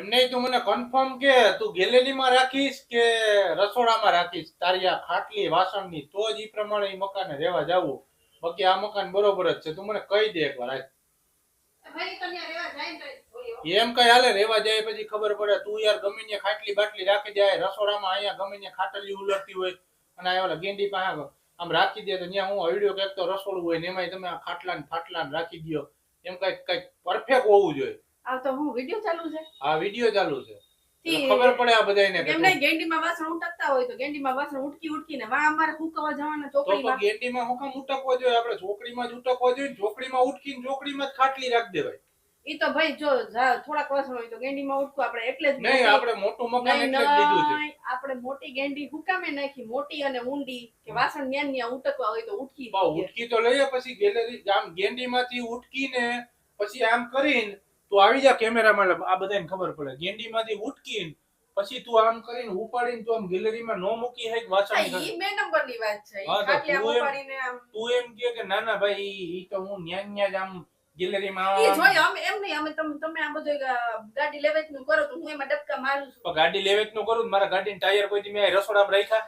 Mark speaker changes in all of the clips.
Speaker 1: એમ નહીં તું મને કન્ફર્મ કે તું ગેલેરીમાં રાખીશ કે રસોડામાં રાખીશ? તારી આ ખાટલી વાસણની તો જ એ પ્રમાણે એ મકાને રહેવા જવું. બાકી આ મકાન બરોબર જ છે. તું મને કહી દે એકવાર આજ. એમ કઈ હાલે? રેવા જાય પછી ખબર પડે. તું યાર ગમે ને ખાટલી બાટલી રાખી જાય રસોડામાં અહીંયા ગમે ને ખાટલી ઉલટતી હોય અને આ ઓલા ગેંડી પાસે આમ રાખી દે તો ત્યાં હું હળ્યો કંઈક તો રસોડું હોય ને એમાંય તમે આ ખાટલા ને ફાટલા ને રાખી દો એમ કંઈક કંઈક પરફેક્ટ હોવું જોઈએ.
Speaker 2: આ તો હું વિડિયો ચાલુ છે?
Speaker 1: હા વિડિયો ચાલુ છે. ખબર પડે આ બધાને કે
Speaker 2: એમ ગેંડીમાં વાસણ ઉટકતા હોય તો ગેંડીમાં વાસણ ઉટકી ઉટકીને વા અમારે હુકવા જવાના
Speaker 1: ચોકડીમાં તો ગેંડીમાં હું કામ ઉટકવો જોઈએ? આપણે ચોકડીમાં જ ઉટકવો જોઈએ ચોકડીમાં ઉટકીને ચોકડીમાં જ ખાટલી રાખી દેવાય.
Speaker 2: ઈ તો ભાઈ જો થોડાક વાસણ હોય તો ગેંડીમાં ઉટકો આપણે એટલે જ
Speaker 1: નહીં
Speaker 2: મોટી-
Speaker 1: આપણે મોટું મકાન એટલે જ લીધું છે.
Speaker 2: આપણે મોટી ગેંડી હુકામે નાખી મોટી અને ઊંડી કે વાસણ ન્યા ન્યા ઉટકવા હોય તો ઉટકી
Speaker 1: બા, ઉટકી તો લઈએ પછી ગેલેરી આમ ગેંડીમાંથી ઉટકીને પછી આમ કરીને તું આવી જા કેમેરામાં આ બધાને ખબર પડે. ગેંડીમાંથી ઉટકીને પછી તું આમ કરીને ઉપાડીને તું આમ ગેલેરીમાં નો મૂકી હે વાસણ
Speaker 2: ઈ બે નંબરની વાત છે. ખાટલી આમ ઉપાડીને આમ.
Speaker 1: તું એમ કે કે ના ના ભાઈ ઈ- તો હું ન્યા ન્યા જ આમ ગેલેરીમાં
Speaker 2: ઈ
Speaker 1: આમ-
Speaker 2: અમે એમ નહીં અમે તમે તમે આ બધું ગાડી લેવેચનું કરો તો હું એમાં ડબકા મારું છું.
Speaker 1: ગાડી લેવેચનું કરું મારા ગાડીના ટાયર કોઈ દી મેં રસોડામાં રાખ્યા.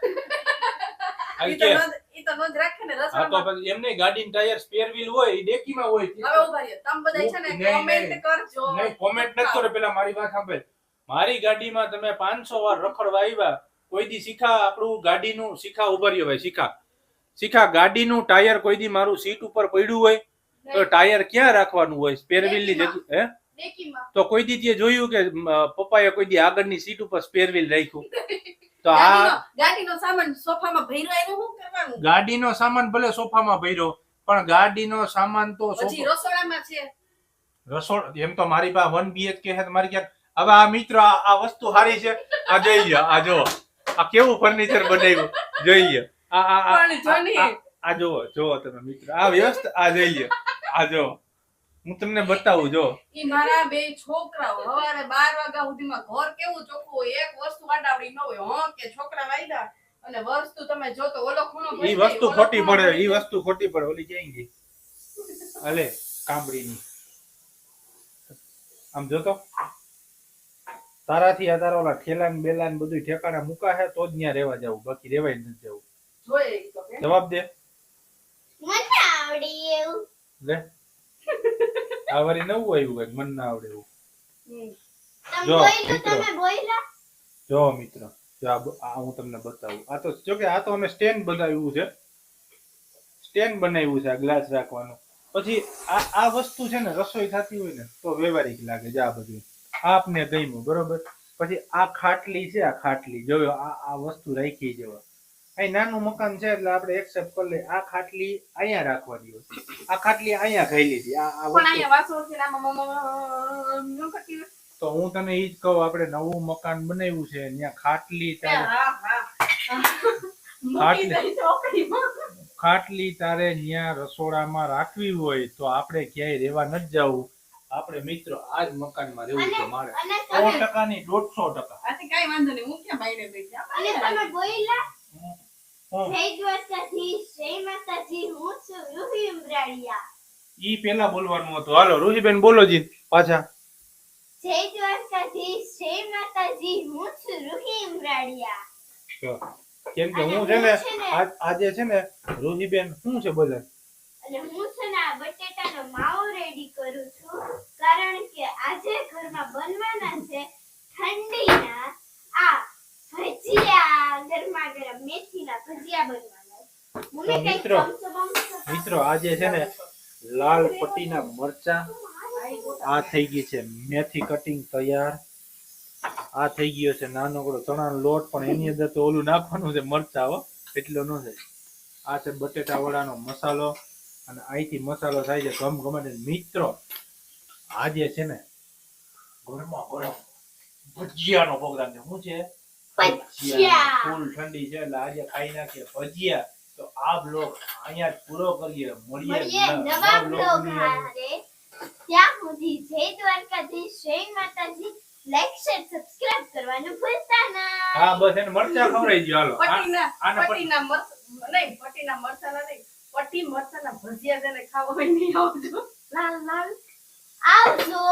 Speaker 1: ટાયર સ્પેર વ્હીલ હોય ઈ ડેકીમાં હોય
Speaker 2: હવે ઊભા રહ્યો તમે બધા છે ને
Speaker 1: નહીં, નહીં.
Speaker 2: કોમેન્ટ કરજો.
Speaker 1: નહીં કોમેન્ટ નથી કરો પેલા મારી વાત સાંભળ. મારી ગાડીમાં તમે 500 વાર રખડવા આવ્યા કોઈ દી શીખા આપણું ગાડીનું શીખા ઊભા રહ્યો ભાઈ શીખા. શીખા ગાડીનું ટાયર કોઈ દી મારું સીટ ઉપર પડ્યું હોય તો ટાયર ક્યાં રાખવાનું હોય? સ્પેર વ્હીલની જગ્યા હે? તો કોઈ દી તે જોયું કે પપ્પા પપ્પાએ કોઈ દી આગળની સીટ ઉપર સ્પેર વ્હીલ રાખ્યું? તો આ
Speaker 2: ગાડીનો સામાન સોફામાં ભર્યો એનું શું કરવાનું?
Speaker 1: ગાડીનો સામાન ભલે સોફામાં ભર્યો પણ ગાડીનો સામાન તો
Speaker 2: પછી રસોડામાં છે.
Speaker 1: રસોડ એમ તો મારી પાસે વન બીએચકે છે મારી ક્યાંક હવે આ મિત્ર આ વસ્તુ સારી છે. આ જોઈ લ્યો આ જો. આ કેવું ફર્નિચર બનાવ્યું? જોઈ લ્યો. આ આ આ-
Speaker 2: પણ
Speaker 1: જો જોવો તમે મિત્ર. આ વ્યવસ્થા આ જોઈ લ્યો. આ જો હું તમને બતાવું જો.
Speaker 2: ઈ મારા બે છોકરાઓ સવારે બાર વાગ્યા સુધીમાં ઘર કેવું ચોખ્ખું હોય એક વસ્તુ આડાવડી ન હોય હો કે છોકરા વાયદા અને વસ્તુ તમે જો તો ઓલો ખૂણો
Speaker 1: ઈ વસ્તુ ખોટી પડે ઈ વસ્તુ ખોટી પડે ઓલી ગઈ? અલે કામડીની. આમ જોતો તારાથી આ તારા ઓલા ઠેલાન બેલાન બધું ઠેકાણે મૂકા છે તો જ ત્યાં રહેવા જવું બાકી રહેવાય નથી જવું. જવાબ દે.
Speaker 3: મને આવડી એવું.
Speaker 1: લે. આ વારી નવું આવ્યું કંઈક મન ના આવડે એવું. જો, મિત્રો. જો મિત્ર. જો આ આ હું તમને બતાવું. આ તો જો કે આ તો અમે સ્ટેન્ડ બનાવ્યું છે. સ્ટેન્ડ બનાવ્યું છે આ ગ્લાસ રાખવાનું. પછી આ આ વસ્તુ છે ને રસોઈ થતી હોય ને તો વ્યવહારિક લાગે છે આ બધું. આપને ગમ્યું બરોબર? પછી આ ખાટલી છે આ ખાટલી. જોયો આ આ વસ્તુ રાખી જવા અહીં નાનું મકાન છે એટલે આપણે એક્સેપ્ટ કરી લઈએ. આ ખાટલી અહીંયા રાખવા હોય. આ ખાટલી અહીંયા ખાઈ લીધી. આ આ વસ્તુ. તો હું તને ઈ જ કહું આપણે નવું મકાન બનાવ્યું છે. ત્યાં ખાટલી તારે. ખાટલી તારે ત્યાં રસોડામાં રાખવી હોય તો આપણે ક્યાંય રહેવા ન જવું આપણે મિત્રો આ જ મકાનમાં રહેવું છે મારે. સો ટકા ની દોઢસો ટકા.
Speaker 2: કઈ વાંધો નહીં. હું ક્યાં બાયણે બેઠી?
Speaker 1: ઈ પેલા બોલવાનું હતું. હાલો રૂહીબેન બોલો જી પાછા.
Speaker 3: જય દ્વારકાધીશ જય માતાજી હું છું રૂહી ઉમરાળિયા.
Speaker 1: કેમ કે હું છે ને આજ- આજે છે ને રૂહીબેન શું છે બોલે?
Speaker 3: અને હું છે ને આ બટેટાનો માવો રેડી કરું છું કારણ કે આજે ઘરમાં બનવાના છે ઠંડીના આ ભજીયા ગરમા ગરમ મેથીના ભજીયા બનવાના છે
Speaker 1: તો
Speaker 3: મમ્મી કંઈક
Speaker 1: મિત્રો, મિત્રો આજે છે ને લાલ પટ્ટીના મરચા આ થઈ ગઈ છે મેથી કટિંગ તૈયાર. આ થઈ ગયો છે નાનકડો ચણાનો લોટ પણ એની અંદર તો ઓલું નાખવાનું છે મરચા હો એટલો ન થાય. આ છે બટેટા વડાનો મસાલો અને અહીંથી મસાલો થાય છે ગમ ગમે મિત્રો આજે છે ને ગરમા ગરમ ભજીયાનો પ્રોગ્રામ છે. શું છે?
Speaker 3: ભજીયા.
Speaker 1: ફૂલ ઠંડી છે એટલે આજે ખાઈ નાખીએ. ભજીયા. તો આ બ્લોગ અહીંયા પૂરો કરીએ. મળીએ
Speaker 3: મળીએ. નવા બ્લોગ ત્યાં સુધી જય દ્વારકાધીશ જય માતાજી. લાઈક શેર સબસ્ક્રાઇબ કરવાનું ભૂલતા ના.
Speaker 1: હા બસ એને મરચા ખવડાવી દો હાલો. પટીના
Speaker 2: પટ્ટીના મરચ નહીં પટ્ટીના મરચાના નહીં. પટ્ટી મરચાના ભજીયા જેને ખાવા હોય નહીં આવજો લાલ લાલ.
Speaker 3: આવજો.